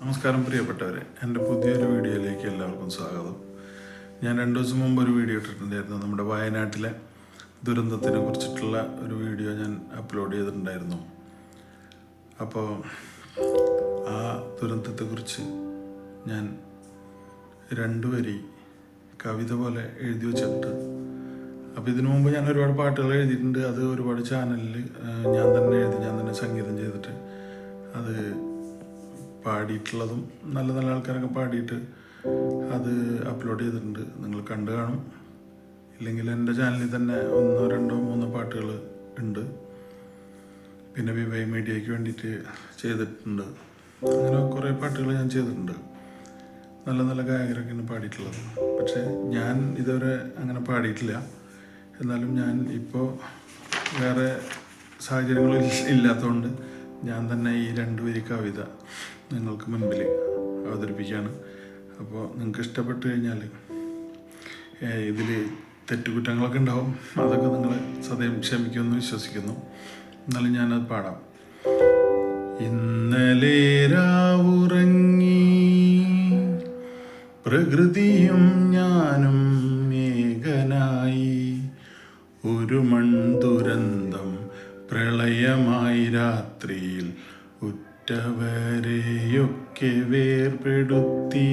നമസ്കാരം പ്രിയപ്പെട്ടവരെ. എന്റെ പുതിയൊരു വീഡിയോയിലേക്ക് എല്ലാവർക്കും സ്വാഗതം. ഞാൻ രണ്ട് ദിവസം മുമ്പ് ഒരു വീഡിയോ ഇട്ടിട്ടുണ്ടായിരുന്നു. നമ്മുടെ വയനാട്ടിലെ ദുരന്തത്തിനെ കുറിച്ചിട്ടുള്ള ഒരു വീഡിയോ ഞാൻ അപ്ലോഡ് ചെയ്തിട്ടുണ്ടായിരുന്നു. അപ്പോൾ ആ ദുരന്തത്തെക്കുറിച്ച് ഞാൻ രണ്ടു വരി കവിത പോലെ എഴുതി വെച്ചിട്ടുണ്ട്. അപ്പോൾ ഇതിനു മുമ്പ് ഞാൻ ഒരുപാട് പാട്ടുകൾ എഴുതിയിട്ടുണ്ട്. അത് ഒരുപാട് ചാനലിൽ ഞാൻ തന്നെ എഴുതി ഞാൻ തന്നെ സംഗീതം ചെയ്തിട്ട് അത് പാടിയിട്ടുള്ളതും നല്ല നല്ല ആൾക്കാരൊക്കെ പാടിയിട്ട് അത് അപ്ലോഡ് ചെയ്തിട്ടുണ്ട്. നിങ്ങൾ കണ്ടു കാണും. ഇല്ലെങ്കിൽ എന്റെ ചാനലിൽ തന്നെ ഒന്നോ രണ്ടോ മൂന്നോ പാട്ടുകൾ ഉണ്ട്. പിന്നെ വിവൈ മീഡിയയ്ക്ക് വേണ്ടിയിട്ട് ചെയ്തിട്ടുണ്ട്. അങ്ങനെ കുറേ പാട്ടുകൾ ഞാൻ ചെയ്തിട്ടുണ്ട്. നല്ല നല്ല ഗായകരൊക്കെയാണ് പാടിയിട്ടുള്ളത്. പക്ഷേ ഞാൻ ഇതുവരെ അങ്ങനെ പാടിയിട്ടില്ല. എന്നാലും ഞാൻ ഇപ്പോൾ വേറെ സാഹചര്യങ്ങളും ഇല്ലാത്തതുകൊണ്ട് ഞാൻ തന്നെ ഈ രണ്ട് വരി കവിത നിങ്ങൾക്ക് മുൻപിൽ അവതരിപ്പിക്കുകയാണ്. അപ്പോൾ നിങ്ങൾക്ക് ഇഷ്ടപ്പെട്ടു കഴിഞ്ഞാൽ ഇതിൽ തെറ്റുകുറ്റങ്ങളൊക്കെ ഉണ്ടാവും. അതൊക്കെ നിങ്ങൾ സദയം ക്ഷമിക്കുമെന്ന് വിശ്വസിക്കുന്നു. എന്നാലും ഞാനത് പാടാം. ഇന്നലെ രാവുറങ്ങി പ്രകൃതിയും ഞാനും മേഘനായി ഒരു മൺദുരന്തം പ്രളയമായി രാത്രിയിൽ ഉറ്റവരെയൊക്കെ വേർപെടുത്തി.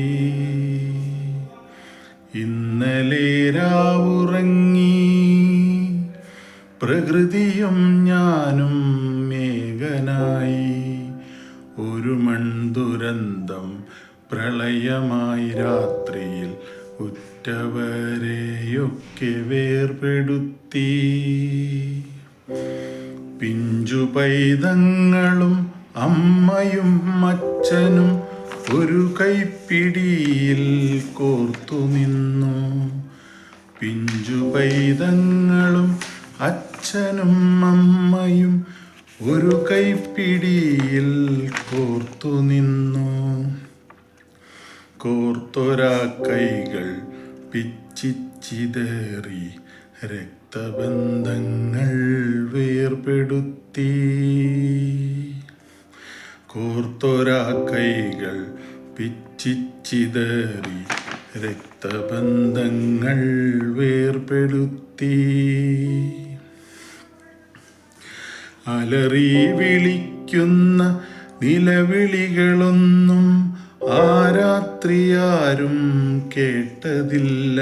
ഇന്നലെ രാവുറങ്ങി. പ്രകൃതിയും ഞാനും മേഘനായി. ഒരു മൺദുരന്തം പ്രളയമായി രാത്രിയിൽ ഉറ്റവരെയൊക്കെ വേർപെടുത്തി. പിഞ്ചു പൈതങ്ങളും അമ്മയും അച്ഛനും ഒരു കൈപ്പിടിയിൽ കോർത്തു നിന്നു. പിഞ്ചു പൈതങ്ങളും അച്ഛനും അമ്മയും ഒരു കൈപ്പിടിയിൽ കോർത്തു നിന്നു. കോർത്തൊരാ കൈകൾ പിച്ചിച്ചിതേറി രക്തബന്ധങ്ങൾ വേർപെടുത്തി. കോർത്തൊരാ കൈകൾ പിച്ചിച്ചിതറി രക്തബന്ധങ്ങൾ വേർപെടുത്തി. അലറി വിളിക്കുന്ന നിലവിളികളൊന്നും ആ രാത്രിയാരും കേട്ടതില്ല.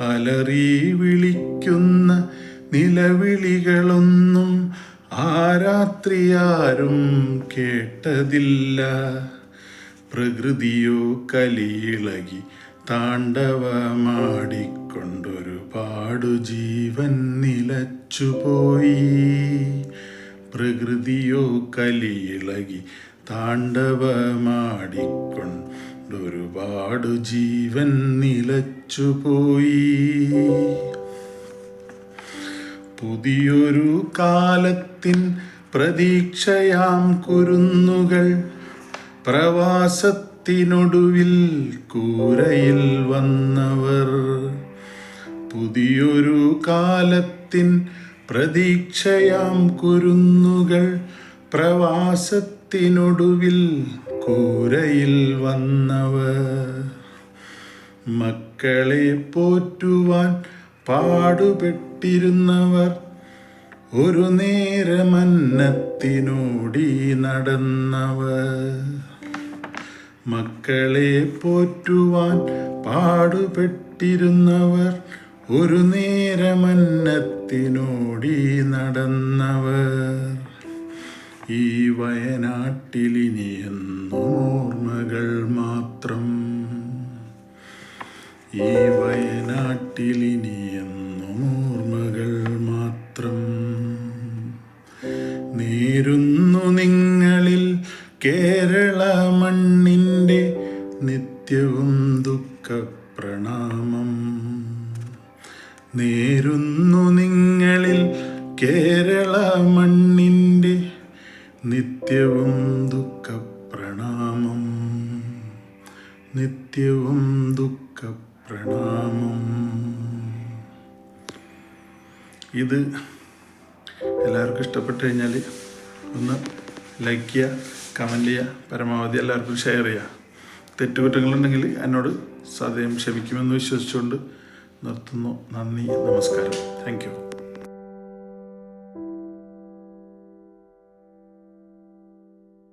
അലറി വിളിക്കുന്ന നിലവിളികളൊന്നും ആ രാത്രിയാരും കേട്ടതില്ല. പ്രകൃതിയോ കലിയിളകി താണ്ഡവമാടിക്കൊണ്ടൊരു പാടു ജീവൻ നിലച്ചുപോയി. പ്രകൃതിയോ കലിയിളകി താണ്ഡവമാടിക്കൊണ്ടൊരുപാടു ജീവൻ നിലച്ചുപോയി. പുതിയൊരു കാലത്തിൻ പ്രതീക്ഷയാം കുരുന്നുകൾ. പ്രവാസത്തിനൊടുവിൽ കൂരയിൽ വന്നവർ. പുതിയൊരു കാലത്തിൻ പ്രതീക്ഷയാം കുരുന്നുകൾ. പ്രവാസത്തിനൊടുവിൽ കൂരയിൽ വന്നവർ. മക്കളെ പോറ്റുവാൻ പാടുപെട്ടിരുന്നവർ ഒരു നേരമന്നത്തിനോടി നടന്നവർ. മക്കളെ പോറ്റുവാൻ പാടുപെട്ടിരുന്നവർ ഒരു നേരമന്നത്തിനോടി നടന്നവർ. ഈ വയനാട്ടിലിനിയെന്നും ഓർമ്മകൾ മാത്രം. ഈ വയനാട്ടിലിനിയെന്നും നേരുന്നു നിങ്ങളിൽ കേരള മണ്ണിന്റെ നിത്യവും ദുഃഖ പ്രണാമം നേരുന്നു നിങ്ങളിൽ കേരള മണ്ണിന്റെ നിത്യവും ദുഃഖ പ്രണാമം നിത്യവും ദുഃഖ പ്രണാമം ഇത് എല്ലാവർക്കും ഇഷ്ടപ്പെട്ടു കഴിഞ്ഞാൽ ഒന്ന് ലൈക്ക് ചെയ്യുക കമന്റ് ചെയ്യുക പരമാവധി എല്ലാവർക്കും ഷെയർ ചെയ്യുക. തെറ്റുകുറ്റങ്ങളുണ്ടെങ്കിൽ എന്നോട് സദയം ക്ഷമിക്കുമെന്ന് വിശ്വസിച്ചുകൊണ്ട് നിർത്തുന്നു. നന്ദി നമസ്കാരം. താങ്ക്